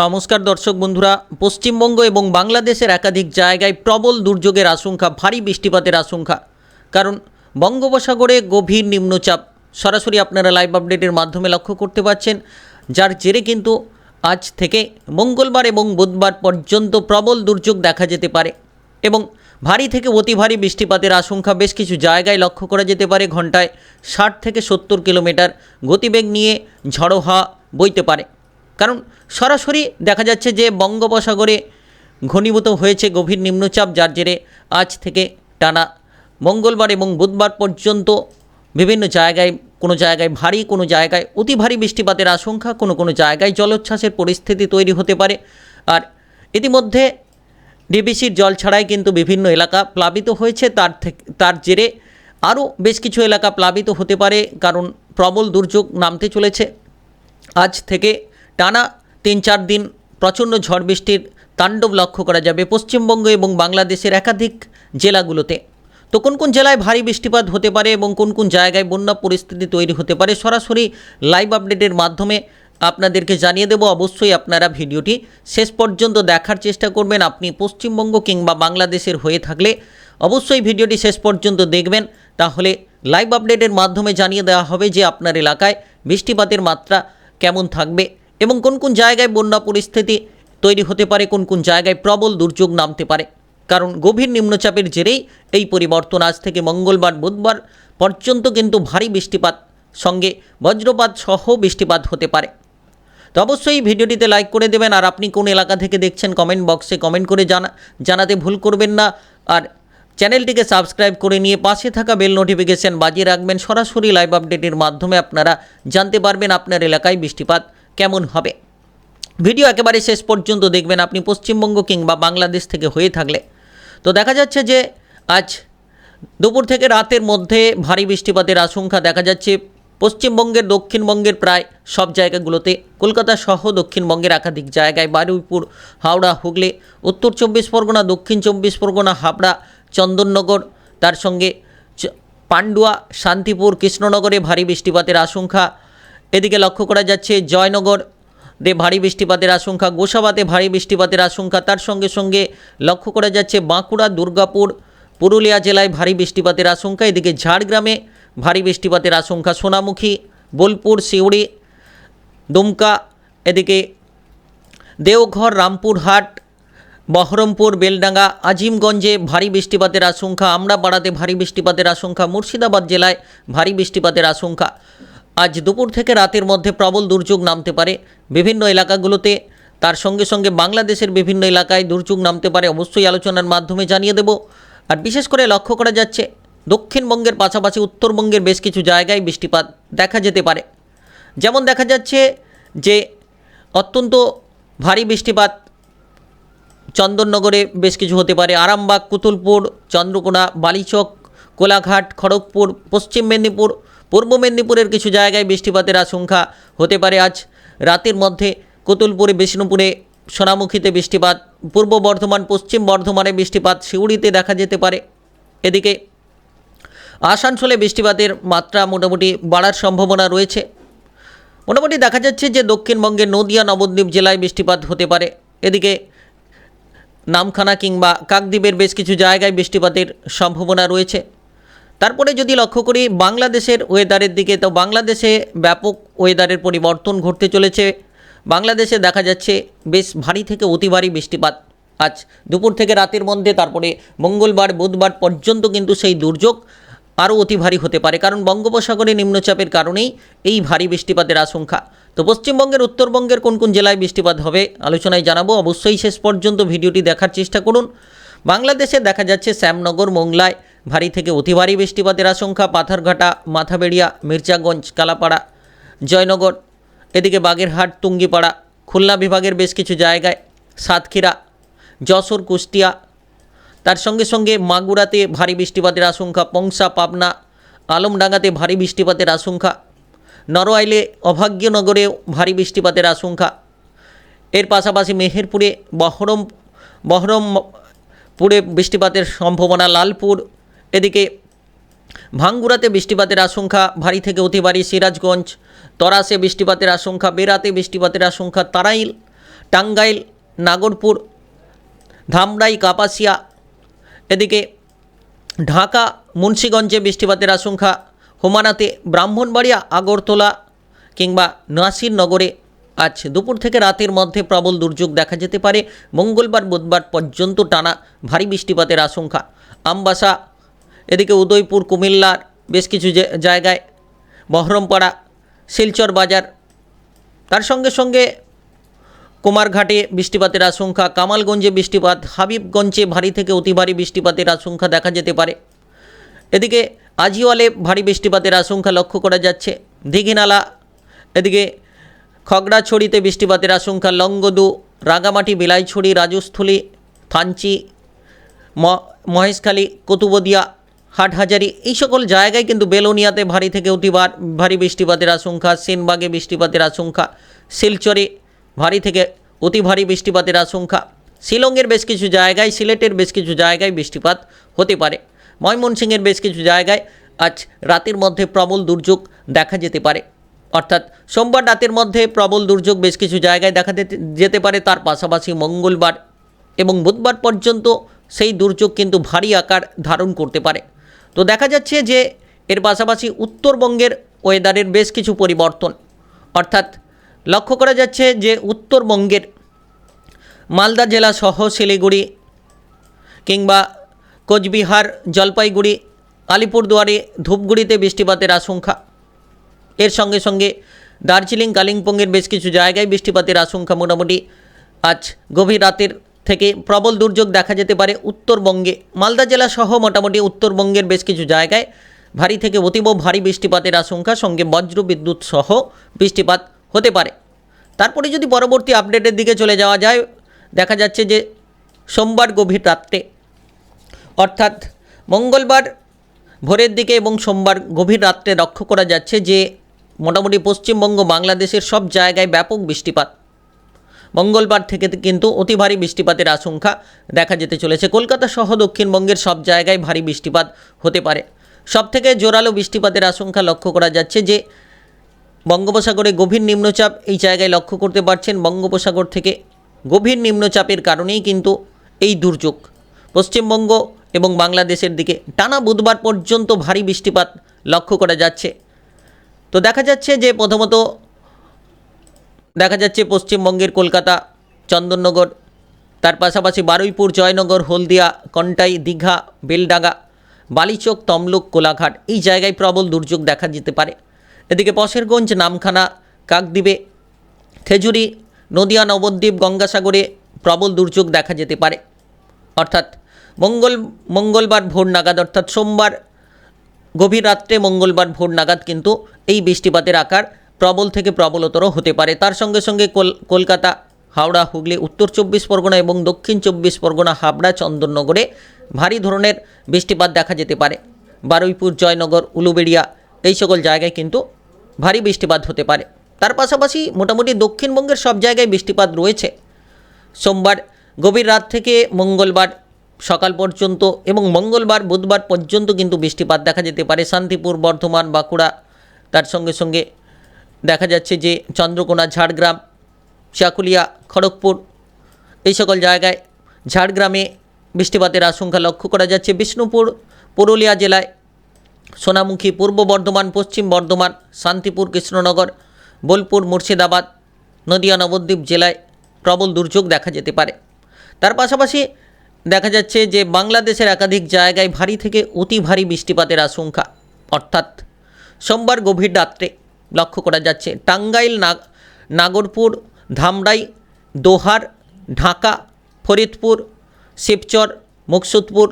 নমস্কার দর্শক বন্ধুরা, পশ্চিমবঙ্গ এবং বাংলাদেশের একাধিক জায়গায় প্রবল দুর্যোগের আশঙ্কা, ভারী বৃষ্টিপাতের আশঙ্কা। কারণ, বঙ্গোপসাগরে গভীর নিম্নচাপ। সরাসরি আপনারা লাইভ আপডেটের মাধ্যমে লক্ষ্য করতে পারছেন যার জেরে কিন্তু আজ থেকে মঙ্গলবার এবং বুধবার পর্যন্ত প্রবল দুর্যোগ দেখা যেতে পারে। এবং ভারী থেকে অতি ভারী বৃষ্টিপাতের আশঙ্কা বেশ কিছু জায়গায় লক্ষ্য করা যেতে পারে, ঘন্টায় ষাট থেকে সত্তর কিলোমিটার গতিবেগ নিয়ে ঝড়ো হাওয়া বইতে পারে। কারণ সরাসরি দেখা যাচ্ছে যে বঙ্গোপসাগরে ঘনীভূত হয়েছে গভীর নিম্নচাপ, যার জেরে আজ থেকে টানা মঙ্গলবার এবং বুধবার পর্যন্ত বিভিন্ন জায়গায়, কোনো জায়গায় ভারী, কোনো জায়গায় অতি ভারী বৃষ্টিপাতের আশঙ্কা, কোনো কোনো জায়গায় জলোচ্ছ্বাসের পরিস্থিতি তৈরি হতে পারে। আর ইতিমধ্যে ডিবিসির জল ছাড়াই কিন্তু বিভিন্ন এলাকা প্লাবিত হয়েছে। তার থেকে, তার জেরে আরও বেশ কিছু এলাকা প্লাবিত হতে পারে, কারণ প্রবল দুর্যোগ নামতে চলেছে। আজ থেকে টানা তিন চার দিন প্রচণ্ড ঝড় বৃষ্টির তাণ্ডব লক্ষ্য করা যাবে পশ্চিমবঙ্গ এবং বাংলাদেশের একাধিক জেলাগুলোতে। তো কোন কোন জেলায় ভারী বৃষ্টিপাত হতে পারে এবং কোন কোন জায়গায় বন্যা পরিস্থিতি তৈরি হতে পারে সরাসরি লাইভ আপডেটের মাধ্যমে আপনাদেরকে জানিয়ে দেব। অবশ্যই আপনারা ভিডিওটি শেষ পর্যন্ত দেখার চেষ্টা করবেন। আপনি পশ্চিমবঙ্গ কিংবা বাংলাদেশের হয়ে থাকলে অবশ্যই ভিডিওটি শেষ পর্যন্ত দেখবেন। তাহলে লাইভ আপডেটের মাধ্যমে জানিয়ে দেওয়া হবে যে আপনার এলাকায় বৃষ্টিপাতের মাত্রা কেমন থাকবে। এবং কোন কোন জায়গায় বন্যা পরিস্থিতি তৈরি হতে পারে, কোন কোন জায়গায় প্রবল দুর্যোগ নামতে পারে। কারণ গভীর নিম্নচাপের জেরেই এই পরিবর্তন আজ থেকে মঙ্গলবার, বুধবার পর্যন্ত কিন্তু ভারী বৃষ্টিপাত, সঙ্গে বজ্রপাত সহ বৃষ্টিপাত হতে পারে। তো অবশ্যই ভিডিওটিতে লাইক করে দেবেন, আর আপনি কোন এলাকা থেকে দেখছেন কমেন্ট বক্সে কমেন্ট করে জানা, জানাতে ভুল করবেন না। আর চ্যানেলটিকে সাবস্ক্রাইব করে নিয়ে পাশে থাকা বেল নোটিফিকেশান বাজিয়ে রাখবেন। সরাসরি লাইভ আপডেটের মাধ্যমে আপনারা জানতে পারবেন আপনার এলাকায় বৃষ্টিপাত কেমন হবে? ভিডিও একেবারে শেষ পর্যন্ত দেখবেন আপনি পশ্চিমবঙ্গ কিংবা বাংলাদেশ থেকে হয়ে থাকলে। তো দেখা যাচ্ছে যে আজ দুপুর থেকে রাতের মধ্যে ভারী বৃষ্টিপাতের আশঙ্কা দেখা যাচ্ছে। পশ্চিমবঙ্গের, দক্ষিণবঙ্গের প্রায় সব জায়গাগুলোতে, কলকাতা সহ দক্ষিণবঙ্গের একাধিক জায়গায় বারুইপুর, হাওড়া, হুগলি, উত্তর চব্বিশ পরগনা, দক্ষিণ চব্বিশ পরগনা, হাবড়া, চন্দননগর, তার সঙ্গে পান্ডুয়া, শান্তিপুর, কৃষ্ণনগরে ভারী বৃষ্টিপাতের আশঙ্কা। এদিকে লক্ষ্য করা যাচ্ছে জয়নগর দে ভারী বৃষ্টিপাতের আশঙ্কা, গোসাবাতে ভারী বৃষ্টিপাতের আশঙ্কা, তার সঙ্গে সঙ্গে লক্ষ্য করা যাচ্ছে বাঁকুড়া, দুর্গাপুর, পুরুলিয়া জেলায় ভারী বৃষ্টিপাতের আশঙ্কা, এদিকে ঝাড়গ্রামে ভারী বৃষ্টিপাতের আশঙ্কা, সোনামুখী, বোলপুর, সিউড়ি, দুমকা, এদিকে দেওঘর, রামপুরহাট, বহরমপুর, বেলডাঙ্গা, আজিমগঞ্জে ভারী বৃষ্টিপাতের আশঙ্কা, আমরাপাড়াতে ভারী বৃষ্টিপাতের আশঙ্কা, মুর্শিদাবাদ জেলায় ভারী বৃষ্টিপাতের আশঙ্কা। আজ দুপুর থেকে রাতের মধ্যে প্রবল দুর্যোগ নামতে পারে বিভিন্ন এলাকাগুলোতে। তার সঙ্গে সঙ্গে বাংলাদেশের বিভিন্ন এলাকায় দুর্যোগ নামতে পারে অবশ্যই আলোচনার মাধ্যমে জানিয়ে দেব। আর বিশেষ করে লক্ষ্য করা যাচ্ছে, দক্ষিণবঙ্গের পাশাপাশি উত্তরবঙ্গের বেশ কিছু জায়গায় বৃষ্টিপাত দেখা যেতে পারে। যেমন দেখা যাচ্ছে যে অত্যন্ত ভারী বৃষ্টিপাত চন্দননগরে বেশ কিছু হতে পারে। আরামবাগ, কুতুলপুর, চন্দ্রকোনা, বালিচক, কোলাঘাট, খড়গপুর, পশ্চিম মেদিনীপুর পূর্ব মেদিনীপুরের কিছু জায়গায় বৃষ্টিপাতের আশঙ্কা হতে পারে আজ। রাতের মধ্যে কুতুলপুরে, বিষ্ণুপুরে সোনামুখীতে বৃষ্টিপাত, পূর্ব বর্ধমান, পশ্চিম বর্ধমানে বৃষ্টিপাত সিউড়িতে দেখা যেতে পারে। এদিকে আসানসোলে বৃষ্টিপাতের মাত্রা মোটামুটি বাড়ার সম্ভাবনা রয়েছে। মোটামুটি দেখা যাচ্ছে যে দক্ষিণবঙ্গের নদিয়া, নবদ্বীপ জেলায় বৃষ্টিপাত হতে পারে। এদিকে নামখানা কিংবা কাকদ্বীপের বেশ কিছু জায়গায় বৃষ্টিপাতের সম্ভাবনা রয়েছে। তারপরে যদি লক্ষ্য করি, বাংলাদেশের ওয়েদারের দিকে, তো বাংলাদেশে ব্যাপক ওয়েদারের পরিবর্তন ঘটতে চলেছে। বাংলাদেশে দেখা যাচ্ছে বেশ ভারী থেকে অতি ভারী বৃষ্টিপাত। আজ দুপুর থেকে রাতের মধ্যে, তারপরে মঙ্গলবার, বুধবার পর্যন্ত কিন্তু সেই দুর্যোগ আরও অতি ভারী হতে পারে। কারণ বঙ্গোপসাগরে নিম্নচাপের কারণেই এই ভারী বৃষ্টিপাতের আশঙ্কা। তো পশ্চিমবঙ্গের, উত্তরবঙ্গের কোন কোন জেলায় বৃষ্টিপাত হবে, আলোচনায় জানাব। অবশ্যই শেষ পর্যন্ত ভিডিওটি দেখার চেষ্টা করুন। বাংলাদেশে দেখা যাচ্ছে শ্যামনগর, মোংলায় ভারী থেকে অতি ভারী বৃষ্টিপাতের আশঙ্কা পাথরঘাটা, মাথাবেড়িয়া, মির্জাগঞ্জ, কালাপাড়া, জয়নগর, এদিকে বাগেরহাট, তুঙ্গিপাড়া, খুলনা বিভাগের বেশ কিছু জায়গায় সাতক্ষীরা, যশোর, কুষ্টিয়া। তার সঙ্গে সঙ্গে মাগুরাতে ভারী বৃষ্টিপাতের আশঙ্কা, পংসা, পাবনা, আলমডাঙ্গাতে ভারী বৃষ্টিপাতের আশঙ্কা, নরওয়াইলে অভাগ্যনগরেও ভারী বৃষ্টিপাতের আশঙ্কা। এর পাশাপাশি মেহেরপুরে বহরম, বহরমপুরে বৃষ্টিপাতের সম্ভাবনা, লালপুর ভাঙ্গুরাতে বৃষ্টিপাতের আশঙ্কা, ভারী থেকে অতি ভারী সিরাজগঞ্জ, তরাসে বৃষ্টিপাতের আশঙ্কা বেরাতে বৃষ্টিপাতের আশঙ্কা, তারাইল, টাঙ্গাইল, নাগরপুর, ধামরাই, কাপাসিয়া। এদিকে ঢাকা, মুন্সীগঞ্জে বৃষ্টিপাতের আশঙ্কা, হোমানাতে ব্রাহ্মণবাড়িয়া, আগরতলা কিংবা নাসিরনগরে আজ দুপুর থেকে রাতের মধ্যে প্রবল দুর্যোগ দেখা যেতে পারে। মঙ্গলবার, বুধবার পর্যন্ত টানা ভারী বৃষ্টিপাতের আশঙ্কা। আমবাসা এদিকে উদয়পুর, কুমিল্লার বেশ কিছু জায়গায় বহরমপাড়া, শিলচর বাজার। তার সঙ্গে সঙ্গে কুমারঘাটে বৃষ্টিপাতের আশঙ্কা, কামালগঞ্জে বৃষ্টিপাত, হাবিবগঞ্জে ভারী থেকে অতি ভারী বৃষ্টিপাতের আশঙ্কা দেখা যেতে পারে। এদিকে আজিওয়ালে ভারী বৃষ্টিপাতের আশঙ্কা লক্ষ্য করা যাচ্ছে। দিঘিনালা, এদিকে খগড়াছড়িতে বৃষ্টিপাতের আশঙ্কা লঙ্গদু রাগামাটি বিলাইছড়ি, রাজস্থলী, থানচি মহেশখালী, কতুবদিয়া হাটহাজারি, এই সকল জায়গায় কিন্তু বেলোনিয়াতে ভারী থেকে অতি ভার- বৃষ্টিপাতের আশঙ্কা, সেনবাগে বৃষ্টিপাতের আশঙ্কা, শিলচরে ভারী থেকে অতি ভারী বৃষ্টিপাতের আশঙ্কা। শিলংয়ের বেশ কিছু জায়গায়, সিলেটের বেশ কিছু জায়গায় বৃষ্টিপাত হতে পারে। ময়মনসিংহের বেশ কিছু জায়গায় আজ রাতের মধ্যে প্রবল দুর্যোগ দেখা যেতে পারে। অর্থাৎ সোমবার রাতের মধ্যে প্রবল দুর্যোগ বেশ কিছু জায়গায় দেখা যেতে পারে। তার পাশাপাশি মঙ্গলবার এবং বুধবার পর্যন্ত সেই দুর্যোগ কিন্তু ভারী আকার ধারণ করতে পারে। তো দেখা যাচ্ছে যে এর পাশাপাশি উত্তরবঙ্গের ওয়েদারের বেশ কিছু পরিবর্তন। অর্থাৎ লক্ষ্য করা যাচ্ছে যে উত্তরবঙ্গের মালদা জেলা সহ শিলিগুড়ি কিংবা কোচবিহার, জলপাইগুড়ি, আলিপুরদুয়ারে ধূপগুড়িতে বৃষ্টিপাতের আশঙ্কা। এর সঙ্গে সঙ্গে দার্জিলিং, কালিম্পংয়ের বেশ কিছু জায়গায় বৃষ্টিপাতের আশঙ্কা মোটামুটি। আজ গভীর রাতের থেকে প্রবল দুর্যোগ দেখা যেতে পারে উত্তরবঙ্গে। মালদা জেলা সহ মোটামুটি উত্তরবঙ্গের বেশ কিছু জায়গায় ভারী থেকে অতীব ভারী বৃষ্টিপাতের আশঙ্কা, সঙ্গে বজ্র বিদ্যুৎ সহ বৃষ্টিপাত হতে পারে। তারপরে যদি পরবর্তী আপডেটের দিকে চলে যাওয়া যায়, দেখা যাচ্ছে যে সোমবার গভীর রাত্রে, অর্থাৎ মঙ্গলবার ভোরের দিকে এবং সোমবার গভীর রাত্রে লক্ষ্য করা যাচ্ছে যে মোটামুটি পশ্চিমবঙ্গ, বাংলাদেশের সব জায়গায় ব্যাপক বৃষ্টিপাত। মঙ্গলবার থেকে কিন্তু অতি ভারী বৃষ্টিপাতের আশঙ্কা দেখা যেতে চলেছে। কলকাতা সহ দক্ষিণবঙ্গের সব জায়গায় ভারী বৃষ্টিপাত হতে পারে। সবথেকে জোরালো বৃষ্টিপাতের আশঙ্কা লক্ষ্য করা যাচ্ছে যে, বঙ্গোপসাগরে গভীর নিম্নচাপ এই জায়গায় লক্ষ্য করতে পারছেন। বঙ্গোপসাগর থেকে গভীর নিম্নচাপের কারণেই কিন্তু এই দুর্যোগ। পশ্চিমবঙ্গ এবং বাংলাদেশের দিকে টানা বুধবার পর্যন্ত ভারী বৃষ্টিপাত লক্ষ্য করা যাচ্ছে। তো দেখা যাচ্ছে যে প্রথমত দেখা যাচ্ছে পশ্চিমবঙ্গের কলকাতা, চন্দননগর, তার পাশাপাশি বারুইপুর, জয়নগর, হলদিয়া, কন্টাই, দীঘা, বেলডাঙ্গা, বালিচক, তমলুক, কোলাঘাট এই জায়গায় প্রবল দুর্যোগ দেখা যেতে পারে। এদিকে পশেরগঞ্জ, নামখানা, কাকদ্বীপে, খেজুরি, নদিয়া, নবদ্বীপ, গঙ্গাসাগরে প্রবল দুর্যোগ দেখা যেতে পারে। অর্থাৎ মঙ্গল, মঙ্গলবার ভোর নাগাদ, অর্থাৎ সোমবার গভীর রাত্রে মঙ্গলবার ভোর নাগাদ কিন্তু এই বৃষ্টিপাতের আকার প্রবল থেকে প্রবলতর হতে পারে। তার সঙ্গে সঙ্গে কল- কলকাতা, হাওড়া, হুগলি, উত্তর চব্বিশ পরগনা এবং দক্ষিণ চব্বিশ পরগনা, হাবড়া, চন্দননগরে ভারী ধরনের বৃষ্টিপাত দেখা যেতে পারে। বারুইপুর, জয়নগর, উলুবেড়িয়া এই সকল জায়গায় কিন্তু ভারী বৃষ্টিপাত হতে পারে। তার পাশাপাশি মোটামুটি দক্ষিণবঙ্গের সব জায়গায় বৃষ্টিপাত রয়েছে। সোমবার গভীর রাত থেকে মঙ্গলবার সকাল পর্যন্ত এবং মঙ্গলবার, বুধবার পর্যন্ত কিন্তু বৃষ্টিপাত দেখা যেতে পারে। শান্তিপুর, বর্ধমান, বাঁকুড়া তার সঙ্গে সঙ্গে দেখা যাচ্ছে যে চন্দ্রকোনা, ঝাড়গ্রাম চাকুলিয়া খড়গপুর এই সকল জায়গায় ঝাড়গ্রামে বৃষ্টিপাতের আশঙ্কা লক্ষ্য করা যাচ্ছে। বিষ্ণুপুর, পুরুলিয়া জেলায় সোনামুখী, পূর্ব বর্ধমান, পশ্চিম বর্ধমান, শান্তিপুর, কৃষ্ণনগর, বোলপুর, মুর্শিদাবাদ, নদিয়া, নবদ্বীপ জেলায় প্রবল দুর্যোগ দেখা যেতে পারে। তার পাশাপাশি দেখা যাচ্ছে যে বাংলাদেশের একাধিক জায়গায় ভারী থেকে অতি ভারী বৃষ্টিপাতের আশঙ্কা। অর্থাৎ সোমবার গভীর রাত্রে লক্ষ্য করা যাচ্ছে। টাঙ্গাইল, নাগ, নাগরপুর, ধামরাই, দোহার, ঢাকা, ফরিদপুর, শিবচর, মুকসুদপুর,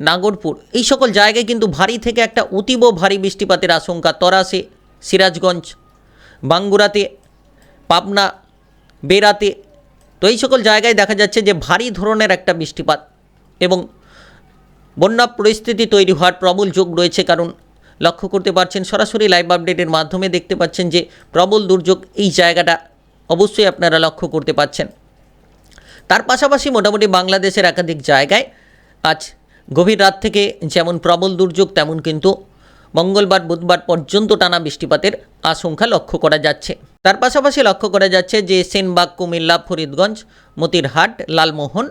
নাগরপুর। এই সকল জায়গায় কিন্তু ভারী থেকে একটা অতীব ভারী বৃষ্টিপাতের আশঙ্কা তরাসে, সিরাজগঞ্জ, বাঙ্গুরাতে, পাবনা বেরাতে তো এই সকল জায়গায় দেখা যাচ্ছে যে ভারী ধরনের একটা বৃষ্টিপাত এবং বন্যা পরিস্থিতি তৈরি হওয়ার প্রবল যোগ রয়েছে কারণ লক্ষ্য করতে পারছেন, সরাসরি লাইভ আপডেটের মাধ্যমে দেখতে পাচ্ছেন যে প্রবল দুর্যোগ এই জায়গাটা অবশ্যই আপনারা লক্ষ্য করতে পাচ্ছেন। তার পাশাপাশি মোটামুটি বাংলাদেশের একাধিক জায়গায় আজ গভীর রাত থেকে যেমন প্রবল দুর্যোগ, তেমন কিন্তু মঙ্গলবার, বুধবার পর্যন্ত টানা বৃষ্টিপাতের আশঙ্কা লক্ষ্য করা যাচ্ছে। তার পাশাপাশি লক্ষ্য করা যাচ্ছে যে সেনবাগ, কুমিল্লা, ফরিদগঞ্জ, মতিরহাট, লালমোহন,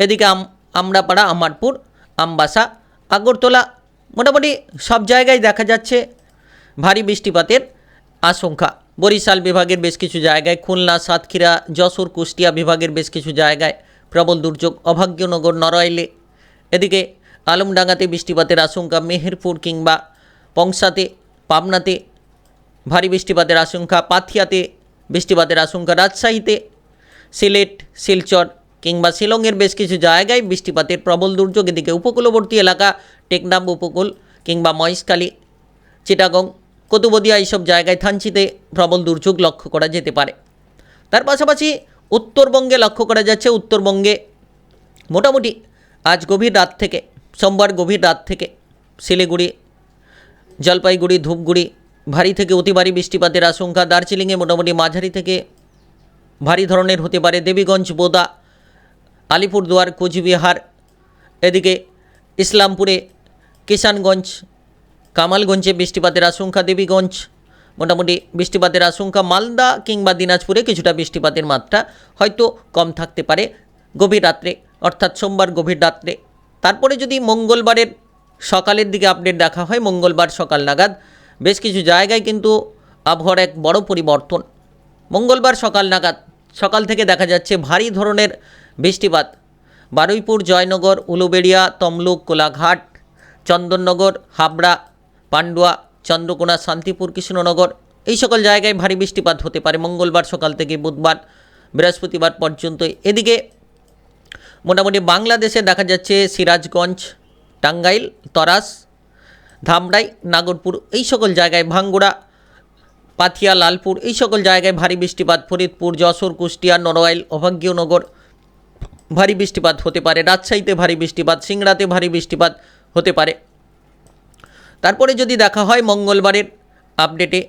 এদিকে আম আমরাপাড়া, আমারপুর, আমবাসা, আগরতলা মোটামুটি সব জায়গায় দেখা যাচ্ছে ভারী বৃষ্টিপাতের আশঙ্কা। বরিশাল বিভাগের বেশ কিছু জায়গায়, খুলনা, সাতক্ষীরা, যশোর, কুষ্টিয়া বিভাগের বেশ কিছু জায়গায় প্রবল দুর্যোগ, অভাগ্যনগর, নড়াইলে। এদিকে আলমডাঙ্গাতে বৃষ্টিপাতের আশঙ্কা, মেহেরপুর কিংবা পংসাতে, পাবনাতে ভারী বৃষ্টিপাতের আশঙ্কা, পাথিয়াতে বৃষ্টিপাতের আশঙ্কা, রাজশাহীতে সিলেট, শিলচর কিংবা শিলংয়ের বেশ কিছু জায়গায় বৃষ্টিপাতের প্রবল দুর্যোগ এদিকে উপকূলবর্তী এলাকা টেকনাম উপকূল কিংবা মহেশখালী, চিটাগং, কতুবদিয়া এইসব জায়গায় থানচিতে প্রবল দুর্যোগ লক্ষ্য করা যেতে পারে। তার পাশাপাশি উত্তরবঙ্গে লক্ষ্য করা যাচ্ছে উত্তরবঙ্গে মোটামুটি আজ গভীর রাত থেকে, সোমবার গভীর রাত থেকে শিলিগুড়ি, জলপাইগুড়ি, ধূপগুড়ি ভারী থেকে অতি ভারী বৃষ্টিপাতের আশঙ্কা, দার্জিলিংয়ে মোটামুটি মাঝারি থেকে ভারী ধরনের হতে পারে দেবীগঞ্জ, বোদা আলিপুরদুয়ার, কোচবিহার, এদিকে ইসলামপুরে কিষানগঞ্জ, কামালগঞ্জে বৃষ্টিপাতের আশঙ্কা, দেবীগঞ্জ, মোটামুটি বৃষ্টিপাতের আশঙ্কা, মালদা কিংবা দিনাজপুরে কিছুটা বৃষ্টিপাতের মাত্রা হয়তো কম থাকতে পারে গভীর রাত্রে, অর্থাৎ সোমবার গভীর রাত্রে। তারপরে যদি মঙ্গলবারের সকালের দিকে আপডেট দেখা হয়, মঙ্গলবার সকাল নাগাদ বেশ কিছু জায়গায় কিন্তু আবহাওয়ার এক বড় পরিবর্তন। মঙ্গলবার সকাল নাগাদ, সকাল থেকে দেখা যাচ্ছে ভারী ধরনের বৃষ্টিপাত। বারুইপুর, জয়নগর, উলুবেড়িয়া, তমলুক, কোলাঘাট, চন্দননগর, হাবড়া, পান্ডুয়া, চন্দ্রকোনা, শান্তিপুর, কৃষ্ণনগর এই সকল জায়গায় ভারী বৃষ্টিপাত হতে পারে। মঙ্গলবার সকাল থেকে বুধবার বৃহস্পতিবার পর্যন্ত। এদিকে মোটামুটি বাংলাদেশে দেখা যাচ্ছে সিরাজগঞ্জ, টাঙ্গাইল, তরাস, ধামরাই, নাগরপুর এই সকল জায়গায়, ভাঙ্গুড়া, পাথিয়া, লালপুর এই সকল জায়গায় ভারী বৃষ্টিপাত। ফরিদপুর, যশোর, কুষ্টিয়া, নড়াইল, অভাগ্যনগর ভারী বৃষ্টিপাত হতে পারে, রাজশাহীতে ভারী বৃষ্টিপাত, সিংড়াতে ভারী বৃষ্টিপাত হতে পারে। তারপরে যদি দেখা হয় মঙ্গলবারের আপডেটে,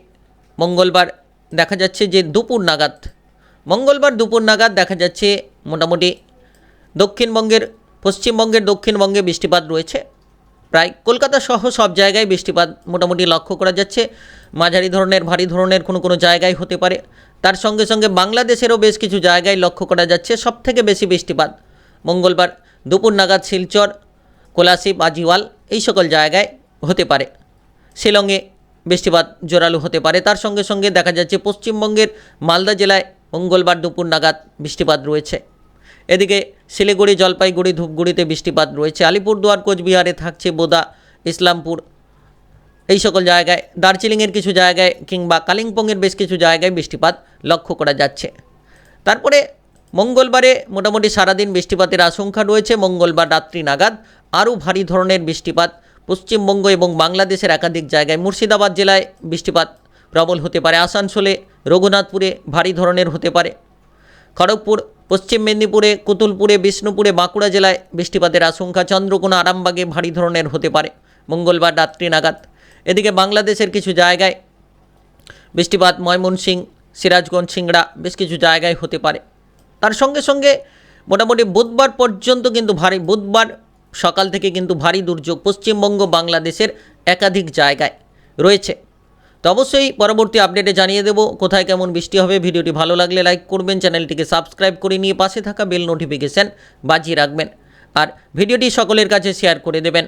মঙ্গলবার দেখা যাচ্ছে যে দুপুর নাগাদ, মঙ্গলবার দুপুর নাগাদ দেখা যাচ্ছে মোটামুটি দক্ষিণবঙ্গের, পশ্চিমবঙ্গের দক্ষিণবঙ্গে বৃষ্টিপাত রয়েছে। প্রায় কলকাতা সহ সব জায়গায় বৃষ্টিপাত মোটামুটি লক্ষ্য করা যাচ্ছে। মাঝারি ধরনের, ভারী ধরনের কোনো কোনো জায়গায় হতে পারে। তার সঙ্গে সঙ্গে বাংলাদেশেরও বেশ কিছু জায়গায় লক্ষ্য করা যাচ্ছে সব থেকে বেশি বৃষ্টিপাত। মঙ্গলবার দুপুর নাগাদ শিলচর কোলাসি বাজিওয়াল এই সকল জায়গায় হতে পারে। শিলংয়ে বৃষ্টিপাত জোরালো হতে পারে। তার সঙ্গে সঙ্গে দেখা যাচ্ছে পশ্চিমবঙ্গের মালদা জেলায় মঙ্গলবার দুপুর নাগাদ বৃষ্টিপাত রয়েছে। এদিকে শিলিগুড়ি, জলপাইগুড়ি, ধূপগুড়িতে বৃষ্টিপাত রয়েছে। আলিপুরদুয়ার, কোচবিহারে থাকছে বোদা, ইসলামপুর এই সকল জায়গায়, দার্জিলিংয়ের কিছু জায়গায় কিংবা কালিম্পংয়ের বেশ কিছু জায়গায় বৃষ্টিপাত লক্ষ্য করা যাচ্ছে। তারপরে মঙ্গলবারে মোটামুটি সারাদিন বৃষ্টিপাতের আশঙ্কা রয়েছে। মঙ্গলবার রাত্রি নাগাদ আরও ভারী ধরনের বৃষ্টিপাত। পশ্চিমবঙ্গ এবং বাংলাদেশের একাধিক জায়গায় মুর্শিদাবাদ জেলায় বৃষ্টিপাত প্রবল হতে পারে। আসানসোলে, রঘুনাথপুরে ভারী ধরনের হতে পারে। খড়গপুর, পশ্চিম মেদিনীপুরে, কুতুলপুরে, বিষ্ণুপুরে, বাঁকুড়া জেলায় বৃষ্টিপাতের আশঙ্কা। চন্দ্রকোনা, আরামবাগে ভারী ধরনের হতে পারে। মঙ্গলবার রাত্রি নাগাদ এদিকে বাংলাদেশের কিছু জায়গায় বৃষ্টিপাত, ময়মনসিং, সিরাজগঞ্জ, সিংড়া বেশ কিছু জায়গায় হতে পারে। তার সঙ্গে সঙ্গে মোটামুটি বুধবার পর্যন্ত কিন্তু ভারী, বুধবার সকাল থেকে কিন্তু ভারী দুর্যোগ পশ্চিমবঙ্গ বাংলাদেশের একাধিক জায়গায় রয়েছে। তো অবশ্যই পরবর্তী আপডেটে জানিয়ে দেব কোথায় কেমন বৃষ্টি হবে। ভিডিওটি ভালো লাগলে লাইক করবেন, চ্যানেলটিকে সাবস্ক্রাইব করে নিয়ে পাশে থাকা বেল নোটিফিকেশান বাজিয়ে রাখবেন। আর ভিডিওটি সকলের কাছে শেয়ার করে দেবেন।